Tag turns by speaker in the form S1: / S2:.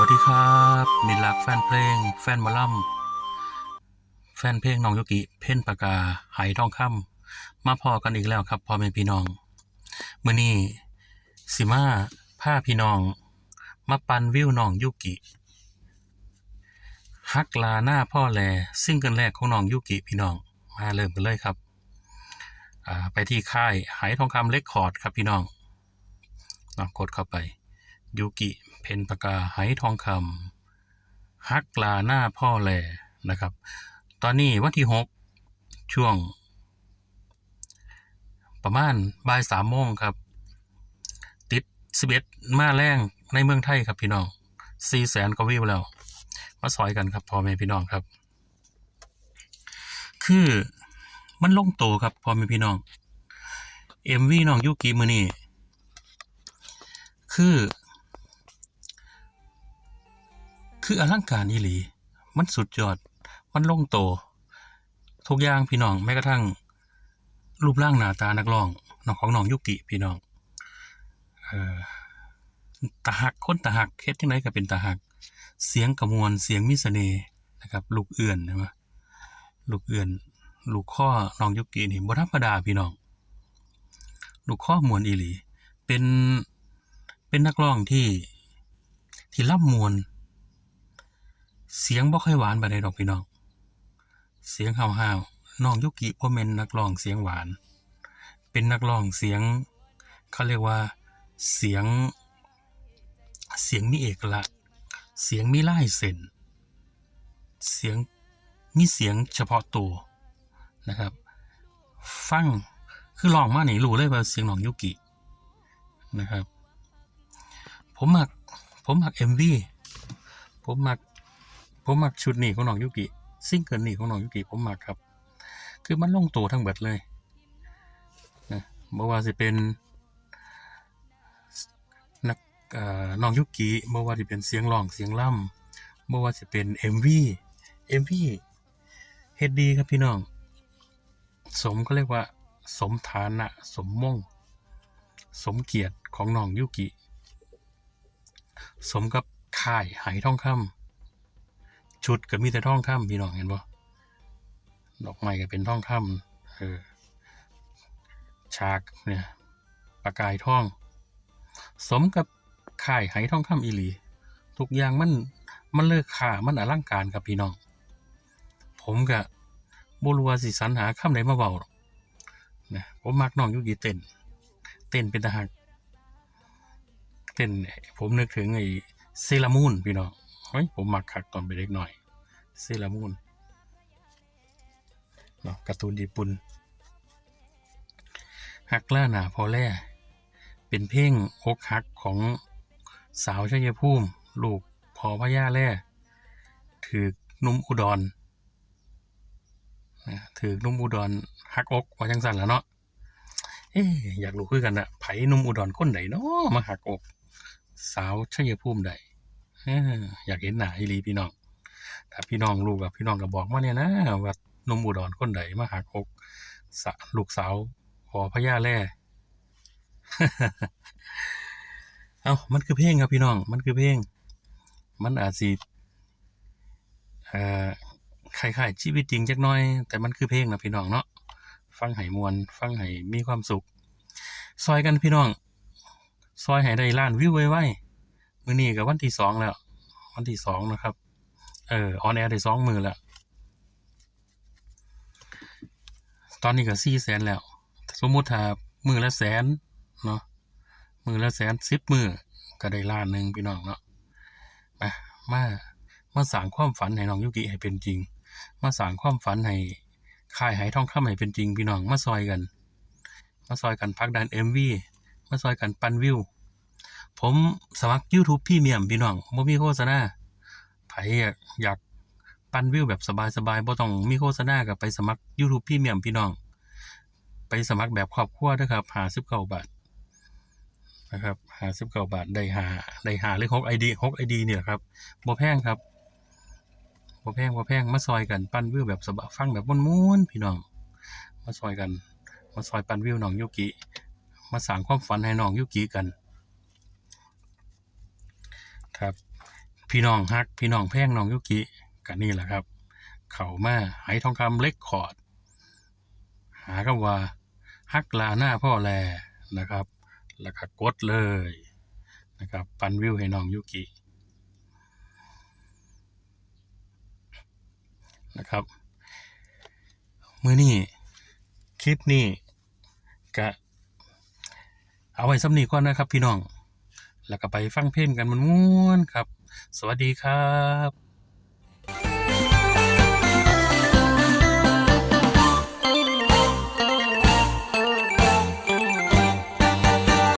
S1: วัสดีครับมิตรรักแฟนเพลง แฟนมอลำแฟนเพลงน้องยุกิ เพ่นปากกาไหทองคำมาพอกันอีกแล้วครับพ่อแม่พี่น้องมือนี้สิมาพาพี่น้อง มาปันวิวน้องยุกิฮักลาหน้าพ่อแลซิ่งกิลแรกของน้องยุกิพี่น้องมาเริ่มกันเลยครับอ่าไปที่ค่ายไหทองคำเล็กคอร์ดครับพี่น้องลองกดเข้าไปยูกิ เพนปากาไหทองคำฮักลาหน้าพ่อแลนะครับ ตอนนี้วันที่หกช่วง ประมาณบ่ายสามโมงครับ ติดสิบเอ็ดมาแรงในเมืองไทยครับพี่น้องสี่แสนกว่าวิวแล้ว มาซอยกันครับพ่อแม่พี่น้องครับ คือมันลงโตครับพ่อแม่พี่น้องเอ็มวีน้องยูกิมือนี่คือ คืออลังการอีหลี มันสุดยอด มันลงโต ทุกอย่างพี่น้องแม้กระทั่ง รูปร่างหน้าตานักร้องน้องของน้องยุกิพี่น้อง เอ่อตาหักคนตาหักเฮ็ดจังไดก็เป็นตาหัก เสียงกระมวลเสียงมีเน่นะครับ ลูกเอื่อนใช่ไหมลูกเอื่อน ลูกข้อน้องยุกินี่บธรรมดาพี่น้อง ลูกข้อมวลอีหลี เป็นเป็นนักร้องที่ที่ล่ำมวล เสียงบ่ค่อยหวานปานใดดอกพี่น้อง เสียงห้าวๆน้องยุกิบ่แม่นนักร้องเสียงหวาน เป็นนักร้องเสียงเขาเรียกว่าเสียง เสียงมีเอกลักษณ์เสียงมีลายเส้นเสียงมีเสียงเฉพาะตัวนะครับ ฟังคือร้องมาหนีรู้เลยว่าเสียงน้องยุกินะครับ ผมมักผมมัก MV ผมมัก ผมมักชุดนี้ของน้องยุกิซิงเกิลนี้ของน้องยุกิผมมักครับ คือมันลงตัวทั้งเบิดเลยนะบ่ว่าสิเป็นนักน้องยุกิบ่ว่าสิเป็นเสียงร้องเสียงล่ำบ่ว่าสิเป็น MV MV เฮ็ดดีครับพี่น้อง สมก็เรียกว่า สมฐานะสมมง สมเกียรติของน้องยุกิ สมกับค่ายไหทองคำ ชุดก็มีแต่ทองคำพี่น้องเห็นบ่ดอกไม้ก็เป็นทองคำเออฉากเนี่ยประกายทอง สมกับค่ายไหทองคำอีหลี ทุกอย่างมันมันเลิกค่ามันอลังการครับพี่น้อง ผมก็บรู้ว่าสิสรรหาคำไหนมาเว้าหรอกนะผมมักน้องยุกิเต้น เต้นเป็นตาหัก เต้นเนี่ยผมนึกถึงไอ้เซรามูนพี่น้อง เฮ้ยผมมักคักตอนเป็นเด็กหน่อย เซรามูนเนาะการ์ตูนญี่ปุ่นฮักล่าหนาพอแล่เป็นเพลงอกหักของสาวชัยภูมิ ลูกพอพญาแล่ถือนุ่มอุดรถือนุ่มอุดรหักอกว่าจังสันแล้วเนาะเอ๊อยากรู้คือกันอะไผหนุ่มอุดรคนใดเนาะมาหักอก สาวชัยภูมิใด อยากเห็นหน้าอีลีพี่น้องถ้าพี่น้องรู้กับพี่น้องก็บอกมาเนี่ยนะว่านุ่มอุดรคนใดมาหักอกสะลูกสาวพอพญาแล่เอามันคือเพลงครับพี่น้อง มันคือเพลง มันอาจสิเอ่อคล้ายๆชีวิตจริงจักน่อย แต่มันคือเพลงนะพี่น้องเนาะฟังให้มวนฟังให้มีความสุข ซอยกันพี่น้อง ซอยให้ได้ล้านวิวไวๆ มื้อนี้ก็วันที่สองแล้ว วันที่สองนะครับ เออออนแอร์ได้สองมือแล้วตอนนี้ก็สี่แสนแล้ว สมมุติถ้ามือละแสนเนาะมือละแสนสิบมือก็ได้ล้านหนึ่งพี่น้องเนาะมามามาสางความฝันให้น้องยุกิให้เป็นจริง มาสางความฝันให้ค่ายไหทองคำให้เป็นจริงพี่น้องมาซอยกัน มาซอยกันพักดัน MV มาซอยกันปันวิว ผมสมัคร YouTube พรีเมียมพี่น้องบ่มีโฆษณาไผอยากอยากปั้นวิวแบบสบายๆบ่ต้องมีโฆษณาก็ไปสมัคร YouTube พรีเมียมพี่น้อง ไปสมัครแบบครอบครัวเด้อครับ59บาทนะครับ59บาทได้หาได้หาหรือ6 ID 6 ID เนี่ยครับบ่แพงครับบ่แพงบ่แพงมาซอยกันปั้นวิวแบบสบายฟังแบบม่วนๆพี่น้อง มาซอยกัน มาซอยปั้นวิวน้องยุกิมาสร้างความฝันให้น้องยุกิกัน ครับ พี่น้องฮัก พี่น้องแพงน้องยุกิกันนี่แหละครับ เขามาไหทองคำเล็กคอร์ด หาคำว่าฮักลาหน้าพ่อแลนะครับ แล้วก็กดเลยนะครับ ปันวิวให้น้องยุกินะครับมือนี้คลิปนี้กะเอาไว้สำนีก่อนนะครับพี่น้อง แล้วก็ไปฟังเพลงกันมันม่วนครับ สวัสดีครับ